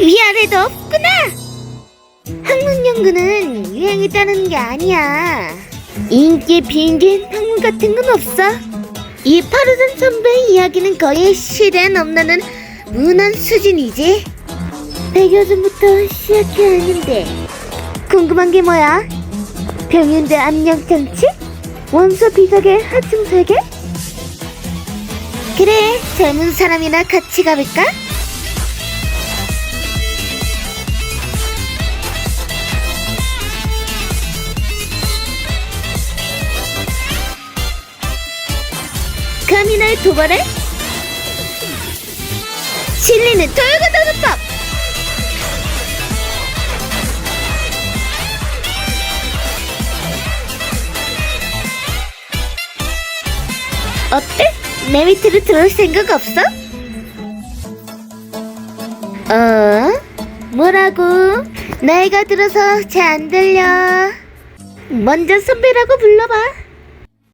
위아래도 없구나. 학문 연구는 유행이 따르는 게 아니야. 인기 빈긴 학문 같은 건 없어. 이 파르산 선배 이야기는 거의 실에 넘나는 문헌 수준이지. 백여전부터 시작해야 하는데 궁금한 게 뭐야? 병윤대 암령 장치? 원소 비석의 하층세계? 그래, 젊은 사람이나 같이 가볼까? 감히 날 도발해? 진리는 돌고도는법 어때? 내 밑으로 들어올 생각 없어? 어? 뭐라고? 나이가 들어서 잘 안 들려. 먼저 선배라고 불러봐.